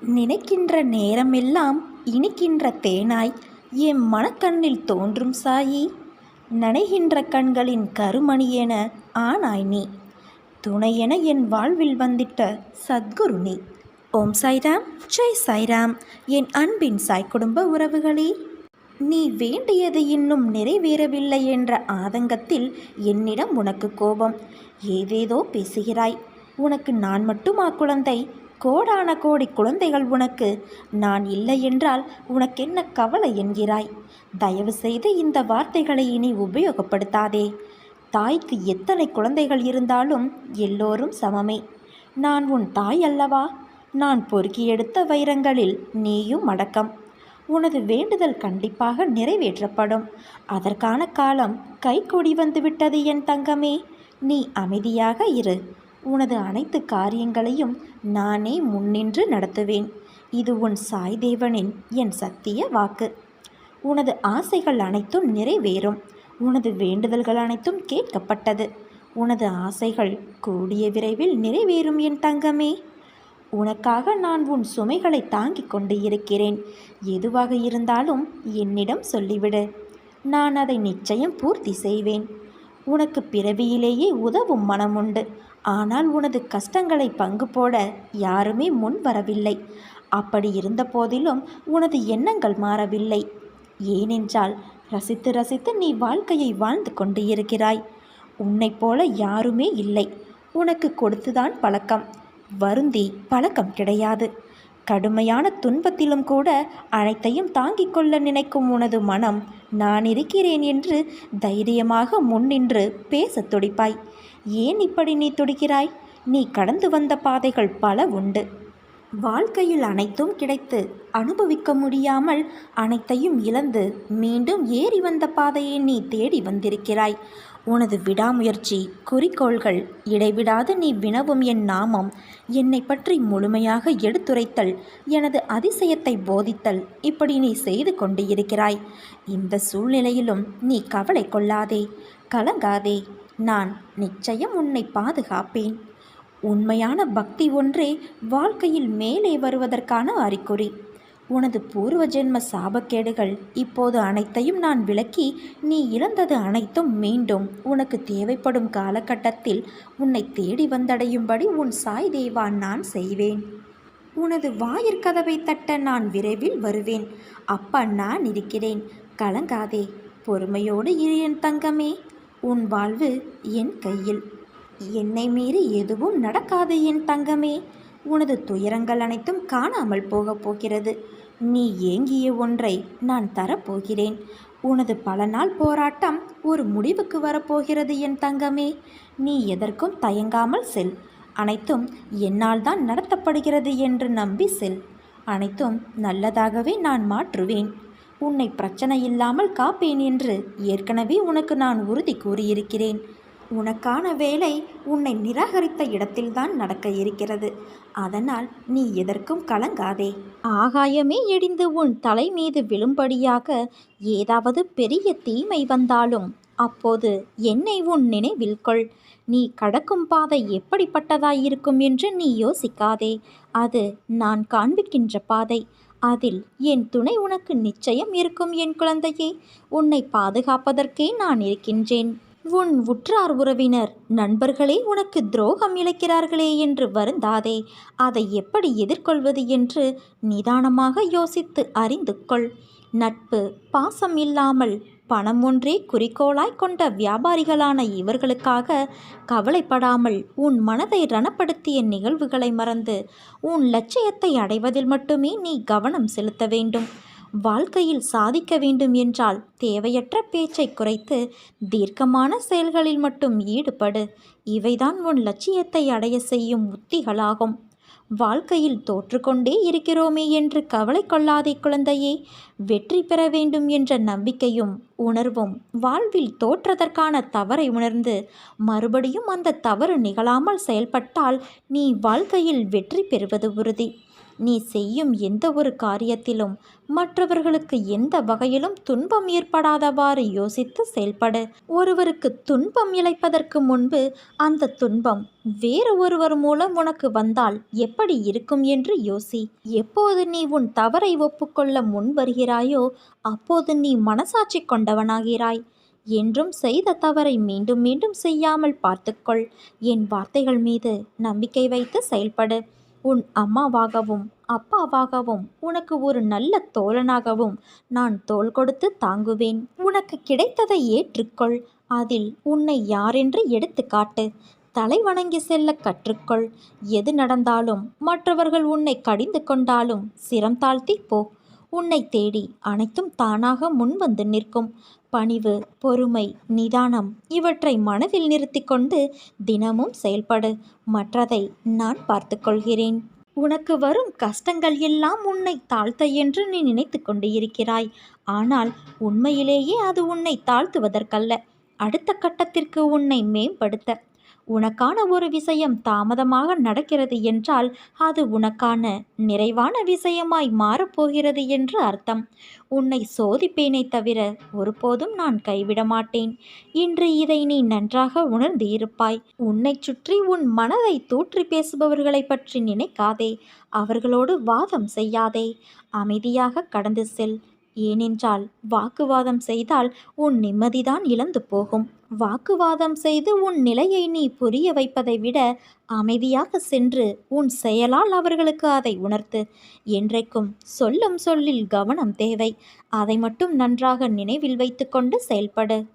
நினைக்கின்ற நேரமெல்லாம் இனிக்கின்ற தேனாய் என் மனக்கண்ணில் தோன்றும் சாயி நனைகின்ற கண்களின் கருமணி என ஆனாய் நீ. துணையென என் வாழ்வில் வந்திட்ட சத்குரு நீ. ஓம் சாய்ராம் ஜெய் சாய்ராம் என் அன்பின் சாய் குடும்ப உறவுகளே. நீ வேண்டியது இன்னும் நிறைவேறவில்லை என்ற ஆதங்கத்தில் என்னிடம் உனக்கு கோபம். ஏதேதோ பேசுகிறாய். உனக்கு நான் மட்டுமா குழந்தை? கோடான கோடி குழந்தைகள் உனக்கு. நான் இல்லை என்றால் உனக்கென்ன கவலை என்கிறாய். தயவு செய்து இந்த வார்த்தைகளை இனி உபயோகப்படுத்தாதே. தாய்க்கு எத்தனை குழந்தைகள் இருந்தாலும் எல்லோரும் சமமே. நான் உன் தாய் அல்லவா? நான் பொறுக்கி எடுத்த வைரங்களில் நீயும் அடக்கம். உனது வேண்டுதல் கண்டிப்பாக நிறைவேற்றப்படும். அதற்கான காலம் கைகூடி வந்துவிட்டது என் தங்கமே. நீ அமைதியாக இரு. உனது அனைத்து காரியங்களையும் நானே முன்னின்று நடத்துவேன். இது உன் சாய் தேவனின் என் சத்திய வாக்கு. உனது ஆசைகள் அனைத்தும் நிறைவேறும். உனது வேண்டுதல்கள் அனைத்தும் கேட்கப்பட்டது. உனது ஆசைகள் கூடிய விரைவில் நிறைவேறும் என் தங்கமே. உனக்காக நான் உன் சுமைகளை தாங்கிக் கொண்டு இருக்கிறேன். எதுவாக இருந்தாலும் என்னிடம் சொல்லிவிடு. நான் அதை நிச்சயம் பூர்த்தி செய்வேன். உனக்கு பிறவியிலேயே உதவும் மனமுண்டு. ஆனால் உனது கஷ்டங்களை பங்கு போட யாருமே முன் வரவில்லை. அப்படி இருந்த போதிலும் உனது எண்ணங்கள் மாறவில்லை. ஏனென்றால் ரசித்து ரசித்து நீ வாழ்க்கையை வாழ்ந்து கொண்டு இருக்கிறாய் உன்னைப் போல யாருமே இல்லை. உனக்கு கொடுத்துதான் பழக்கம். வருந்தி பழக்கம் கிடையாது. கடுமையான துன்பத்திலும் கூட அனைத்தையும் தாங்கிக் கொள்ள நினைக்கும் உனது மனம் நான் இருக்கிறேன் என்று தைரியமாக முன்னின்று பேசத் துடிப்பாய். ஏன் இப்படி நீ துடிக்கிறாய்? நீ கடந்து வந்த பாதைகள் பல உண்டு. வாழ்க்கையில் அனைத்தும் கிடைத்து அனுபவிக்க முடியாமல் அனைத்தையும் இழந்து மீண்டும் ஏறி வந்த பாதையை நீ தேடி வந்திருக்கிறாய். உனது விடாமுயற்சி குறிக்கோள்கள் இடைவிடாது நீ வினவும் என் நாமம். என்னை பற்றி முழுமையாக எடுத்துரைத்தல் எனது அதிசயத்தை போதித்தல் இப்படி நீ செய்து கொண்டு இருக்கிறாய் இந்த சூழ்நிலையிலும் நீ கவலை கொள்ளாதே கலங்காதே. நான் நிச்சயம் உன்னை பாதுகாப்பேன். உண்மையான பக்தி ஒன்றே வாழ்க்கையில் மேலே வருவதற்கான அறிகுறி. உனது பூர்வ ஜென்ம சாபக்கேடுகள் இப்போது அனைத்தையும் நான் விளக்கி நீ இழந்தது அனைத்தும் மீண்டும் உனக்கு தேவைப்படும் காலகட்டத்தில் உன்னை தேடி வந்தடையும்படி உன் சாய் தேவா நான் செய்வேன். உனது வாயிற்கதவை தட்ட நான் விரைவில் வருவேன். அப்பா நான் இருக்கிறேன். கலங்காதே. பொறுமையோடு இரு என் தங்கமே. உன் வாழ்வு என் கையில். என்னை மீறி எதுவும் நடக்காது என் தங்கமே. உனது துயரங்கள் அனைத்தும் காணாமல் போகப் போகிறது. நீ ஏங்கிய ஒன்றை நான் தரப்போகிறேன். உனது பல நாள் போராட்டம் ஒரு முடிவுக்கு வரப்போகிறது என் தங்கமே. நீ எதற்கும் தயங்காமல் செல். அனைத்தும் என்னால் தான் நடத்தப்படுகிறது என்று நம்பி செல். அனைத்தும் நல்லதாகவே நான் மாற்றுவேன். உன்னை பிரச்சனை இல்லாமல் காப்பேன் என்று ஏற்கனவே உனக்கு நான் உறுதி கூறியிருக்கிறேன். உனக்கான வேலை உன்னை நிராகரித்த இடத்தில்தான் நடக்க இருக்கிறது. அதனால் நீ எதற்கும் கலங்காதே. ஆகாயமே இடிந்து உன் தலை மீது விழும்படியாக ஏதாவது பெரிய தீமை வந்தாலும் அப்போது என்னை உன் நினைவில் கொள். நீ கடக்கும் பாதை எப்படிப்பட்டதாயிருக்கும் என்று நீ யோசிக்காதே. அது நான் காண்பிக்கின்ற பாதை. அதில் என் துணை உனக்கு நிச்சயம் இருக்கும் என் குழந்தையே. உன்னை பாதுகாப்பதற்கே நான் இருக்கின்றேன். உன் உற்றார் உறவினர் நண்பர்களே உனக்கு துரோகம் இழைக்கிறார்களே என்று வருந்தாதே. அதை எப்படி எதிர்கொள்வது என்று நிதானமாக யோசித்து அறிந்து கொள். நட்பு பாசம் இல்லாமல் பணம் ஒன்றே குறிக்கோளாய் கொண்ட வியாபாரிகளான இவர்களுக்காக கவலைப்படாமல் உன் மனதை ரணப்படுத்திய நிகழ்வுகளை மறந்து உன் லட்சியத்தை அடைவதில் மட்டுமே நீ கவனம் செலுத்த வேண்டும். வாழ்க்கையில் சாதிக்க வேண்டும் என்றால் தேவையற்ற பேச்சை குறைத்து தீர்க்கமான செயல்களில் மட்டும் ஈடுபடு. இவைதான் உன் லட்சியத்தை அடைய செய்யும் உத்திகளாகும். வாழ்க்கையில் தோற்றுக்கொண்டே இருக்கிறோமே என்று கவலை கொள்ளாதே குழந்தையே வெற்றி பெற வேண்டும் என்ற நம்பிக்கையும் உணர்வும் வாழ்வில் தோற்றதற்கான தவறை உணர்ந்து மறுபடியும் அந்த தவறு நிகழாமல் செயல்பட்டால் நீ வாழ்க்கையில் வெற்றி பெறுவது உறுதி. நீ செய்யும் எந்த ஒரு காரியத்திலும் மற்றவர்களுக்கு எந்த வகையிலும் துன்பம் ஏற்படாதவாறு யோசித்து செயல்படு. ஒருவருக்கு துன்பம் இழைப்பதற்கு முன்பு அந்த துன்பம் வேறு ஒருவர் மூலம் உனக்கு வந்தால் எப்படி இருக்கும் என்று யோசி. எப்போது நீ உன் தவறை ஒப்புக்கொள்ள முன் வருகிறாயோ அப்போது நீ மனசாட்சி கொண்டவனாகிறாய். என்றும் செய்த தவறை மீண்டும் மீண்டும் செய்யாமல் பார்த்துக்கொள். என் வார்த்தைகள் மீது நம்பிக்கை வைத்து செயல்படு. உன் அம்மாவாகவும் அப்பாவாகவும் உனக்கு ஒரு நல்ல தோழனாகவும் நான் தோள் கொடுத்து தாங்குவேன். உனக்கு கிடைத்ததை ஏற்றுக்கொள். அதில் உன்னை யாரென்று எடுத்து காட்டு. தலை வணங்கி செல்ல கற்றுக்கொள். எது நடந்தாலும் மற்றவர்கள் உன்னை கடிந்து கொண்டாலும் சிரம் தாழ்த்தி போ. உன்னை தேடி அனைத்தும் தானாக முன்வந்து நிற்கும். பணிவு பொறுமை நிதானம் இவற்றை மனதில் நிறுத்தி கொண்டு தினமும் செயல்படு. மற்றதை நான் பார்த்துக்கொள்கிறேன் உனக்கு வரும் கஷ்டங்கள் எல்லாம் உன்னை தாழ்த்த என்று நீ நினைத்து கொண்டு இருக்கிறாய். ஆனால் உண்மையிலேயே அது உன்னை தாழ்த்துவதற்கல்ல. அடுத்த கட்டத்திற்கு உன்னை மேம்படுத்த. உனக்கான ஒரு விஷயம் தாமதமாக நடக்கிறது என்றால் அது உனக்கான நிறைவான விஷயமாய் மாறப்போகிறது என்று அர்த்தம். உன்னை சோதிப்பேனே தவிர ஒருபோதும் நான் கைவிட மாட்டேன். இன்று இதை நீ நன்றாக உணர்ந்து இருப்பாய். உன்னை சுற்றி உன் மனதை தூற்றி பேசுபவர்களை பற்றி நினைக்காதே. அவர்களோடு வாதம் செய்யாதே. அமைதியாக கடந்து செல். ஏனென்றால் வாக்குவாதம் செய்தால் உன் நிம்மதிதான் இழந்து போகும். வாக்குவாதம் செய்து உன் நிலையை நீ புரிய வைப்பதை விட அமைதியாக சென்று உன் செயலால் அவர்களுக்கு அதை உணர்த்து. என்றைக்கும் சொல்லும் சொல்லில் கவனம் தேவை. அதை மட்டும் நன்றாக நினைவில் வைத்துக்கொண்டு செயல்படு.